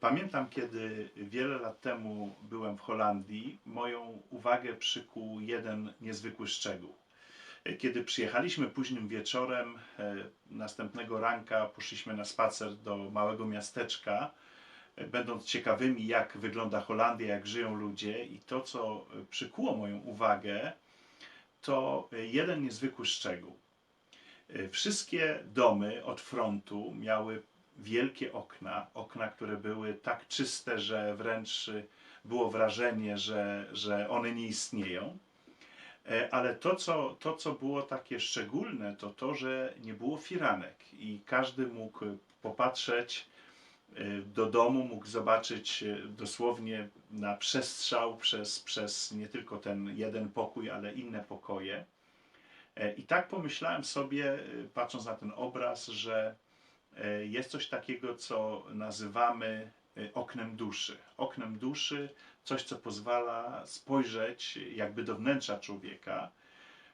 Pamiętam, kiedy wiele lat temu byłem w Holandii, moją uwagę przykuł jeden niezwykły szczegół. Kiedy przyjechaliśmy późnym wieczorem, e, następnego ranka poszliśmy na spacer do małego miasteczka, e, będąc ciekawymi, jak wygląda Holandia, jak żyją ludzie, i to, co przykuło moją uwagę, to jeden niezwykły szczegół. E, Wszystkie domy od frontu miały wielkie okna, okna, które były tak czyste, że wręcz y, było wrażenie, że, że one nie istnieją. E, Ale to co, to, co było takie szczególne, to to, że nie było firanek i każdy mógł popatrzeć y, do domu, mógł zobaczyć y, dosłownie na przestrzał przez, przez nie tylko ten jeden pokój, ale inne pokoje. E, I tak pomyślałem sobie, patrząc na ten obraz, że jest coś takiego, co nazywamy e, oknem duszy. Oknem duszy, coś, co pozwala spojrzeć jakby do wnętrza człowieka.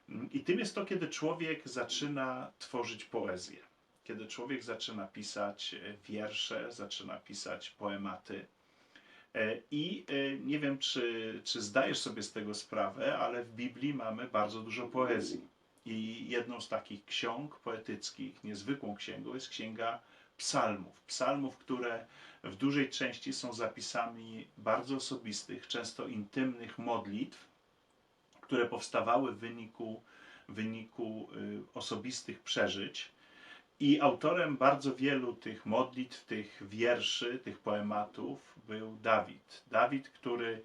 Mm, I tym jest to, kiedy człowiek zaczyna tworzyć poezję. Kiedy człowiek zaczyna pisać e, wiersze, zaczyna pisać poematy. E, I e, nie wiem, czy, czy zdajesz sobie z tego sprawę, ale w Biblii mamy bardzo dużo poezji. I jedną z takich ksiąg poetyckich, niezwykłą księgą, jest księga psalmów. Psalmów, które w dużej części są zapisami bardzo osobistych, często intymnych modlitw, które powstawały w wyniku, w wyniku y, osobistych przeżyć. I autorem bardzo wielu tych modlitw, tych wierszy, tych poematów był Dawid. Dawid, który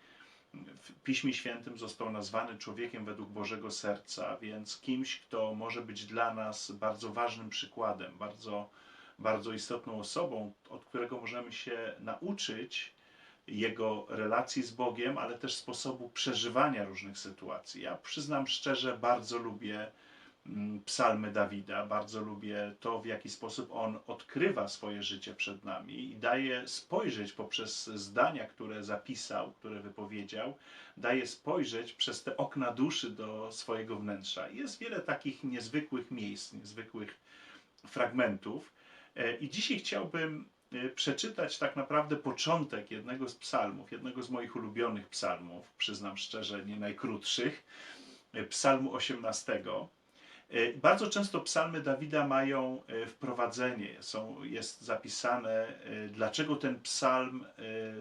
w Piśmie Świętym został nazwany człowiekiem według Bożego Serca, więc kimś, kto może być dla nas bardzo ważnym przykładem, bardzo, bardzo istotną osobą, od którego możemy się nauczyć jego relacji z Bogiem, ale też sposobu przeżywania różnych sytuacji. Ja przyznam szczerze, bardzo lubię psalmy Dawida, bardzo lubię to, w jaki sposób on odkrywa swoje życie przed nami i daje spojrzeć poprzez zdania, które zapisał, które wypowiedział, daje spojrzeć przez te okna duszy do swojego wnętrza. Jest wiele takich niezwykłych miejsc, niezwykłych fragmentów. E, I dzisiaj chciałbym e, przeczytać tak naprawdę początek jednego z psalmów, jednego z moich ulubionych psalmów, przyznam szczerze, nie najkrótszych, e, psalmu 18. E, Bardzo często psalmy Dawida mają e, wprowadzenie, są, jest zapisane, e, dlaczego ten psalm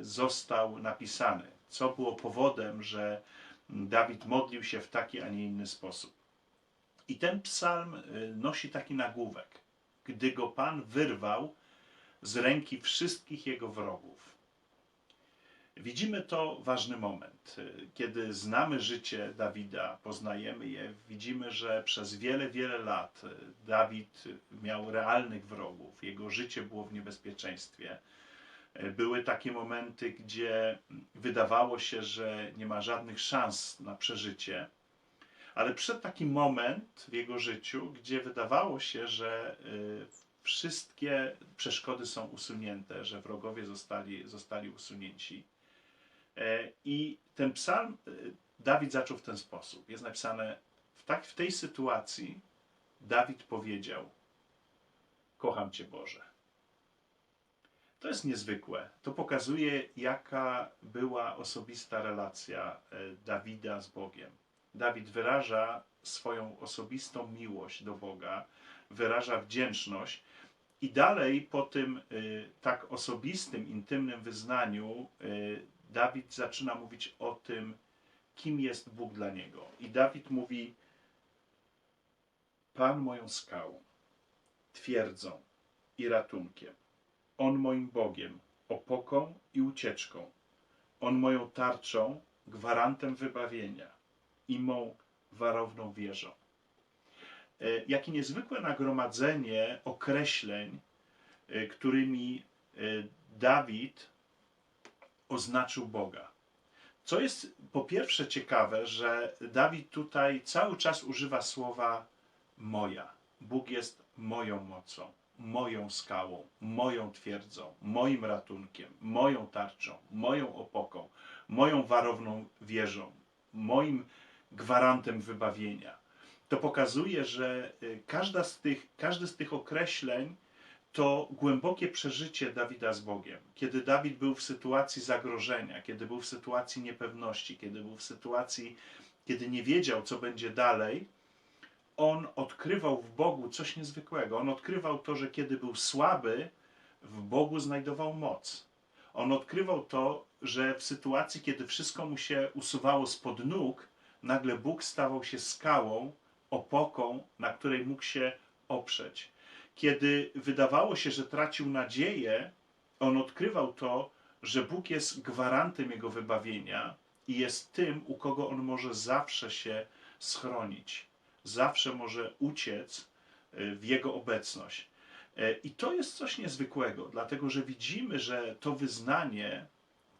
został napisany, co było powodem, że Dawid modlił się w taki, a nie inny sposób. I ten psalm nosi taki nagłówek, gdy go Pan wyrwał z ręki wszystkich jego wrogów. Widzimy to ważny moment. Kiedy znamy życie Dawida, poznajemy je, widzimy, że przez wiele, wiele lat Dawid miał realnych wrogów. Jego życie było w niebezpieczeństwie. Były takie momenty, gdzie wydawało się, że nie ma żadnych szans na przeżycie. Ale przyszedł taki moment w jego życiu, gdzie wydawało się, że y, wszystkie przeszkody są usunięte, że wrogowie zostali, zostali usunięci. E, I ten psalm y, Dawid zaczął w ten sposób. Jest napisane, w, tak, w tej sytuacji Dawid powiedział: Kocham Cię Boże. To jest niezwykłe. To pokazuje, jaka była osobista relacja e, Dawida z Bogiem. Dawid wyraża swoją osobistą miłość do Boga, wyraża wdzięczność i dalej po tym tak osobistym, intymnym wyznaniu Dawid zaczyna mówić o tym, kim jest Bóg dla niego. I Dawid mówi: Pan moją skałą, twierdzą i ratunkiem. On moim Bogiem, opoką i ucieczką. On moją tarczą, gwarantem wybawienia i mą warowną wieżą. E, Jakie niezwykłe nagromadzenie określeń, e, którymi e, Dawid oznaczył Boga. Co jest po pierwsze ciekawe, że Dawid tutaj cały czas używa słowa moja. Bóg jest moją mocą, moją skałą, moją twierdzą, moim ratunkiem, moją tarczą, moją opoką, moją warowną wieżą, moim gwarantem wybawienia. To pokazuje, że y, każda z tych, każdy z tych określeń to głębokie przeżycie Dawida z Bogiem. Kiedy Dawid był w sytuacji zagrożenia, kiedy był w sytuacji niepewności, kiedy był w sytuacji, kiedy nie wiedział, co będzie dalej, on odkrywał w Bogu coś niezwykłego. On odkrywał to, że kiedy był słaby, w Bogu znajdował moc. On odkrywał to, że w sytuacji, kiedy wszystko mu się usuwało spod nóg, nagle Bóg stawał się skałą, opoką, na której mógł się oprzeć. Kiedy wydawało się, że tracił nadzieję, on odkrywał to, że Bóg jest gwarantem jego wybawienia i jest tym, u kogo on może zawsze się schronić, zawsze może uciec y, w jego obecność. E, I to jest coś niezwykłego, dlatego że widzimy, że to wyznanie,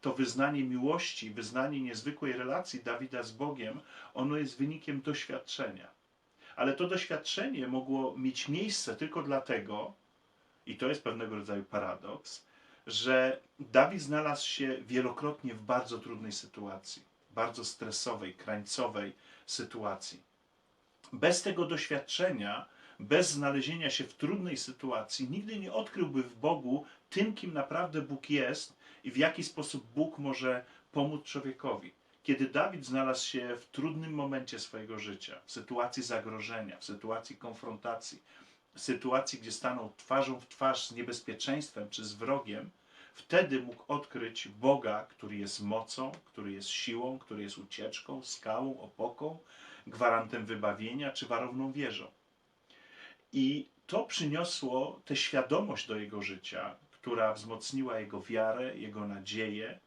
to wyznanie miłości, wyznanie niezwykłej relacji Dawida z Bogiem, ono jest wynikiem doświadczenia. Ale to doświadczenie mogło mieć miejsce tylko dlatego, i to jest pewnego rodzaju paradoks, że Dawid znalazł się wielokrotnie w bardzo trudnej sytuacji, bardzo stresowej, krańcowej sytuacji. Bez tego doświadczenia, bez znalezienia się w trudnej sytuacji, nigdy nie odkryłby w Bogu tym, kim naprawdę Bóg jest i w jaki sposób Bóg może pomóc człowiekowi. Kiedy Dawid znalazł się w trudnym momencie swojego życia, w sytuacji zagrożenia, w sytuacji konfrontacji, w sytuacji, gdzie stanął twarzą w twarz z niebezpieczeństwem czy z wrogiem, wtedy mógł odkryć Boga, który jest mocą, który jest siłą, który jest ucieczką, skałą, opoką, gwarantem wybawienia czy warowną wieżą. I to przyniosło tę świadomość do jego życia, która wzmocniła jego wiarę, jego nadzieję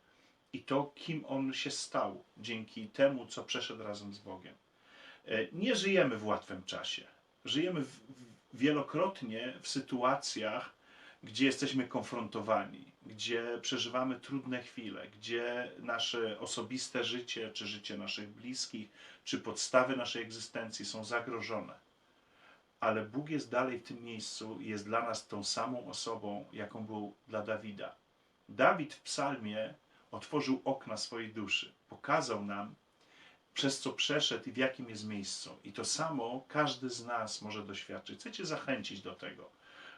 i to, kim on się stał dzięki temu, co przeszedł razem z Bogiem. E, Nie żyjemy w łatwym czasie. Żyjemy w, wielokrotnie w sytuacjach, gdzie jesteśmy konfrontowani, gdzie przeżywamy trudne chwile, gdzie nasze osobiste życie, czy życie naszych bliskich, czy podstawy naszej egzystencji są zagrożone. Ale Bóg jest dalej w tym miejscu i jest dla nas tą samą osobą, jaką był dla Dawida. Dawid w psalmie otworzył okna swojej duszy, pokazał nam, przez co przeszedł i w jakim jest miejscu. I to samo każdy z nas może doświadczyć. Chcę Cię zachęcić do tego,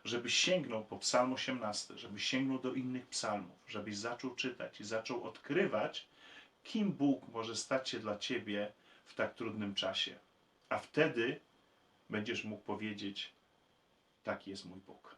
żebyś sięgnął po psalm 18, żebyś sięgnął do innych psalmów, żebyś zaczął czytać i zaczął odkrywać, kim Bóg może stać się dla Ciebie w tak trudnym czasie. A wtedy będziesz mógł powiedzieć: Taki jest mój Bóg.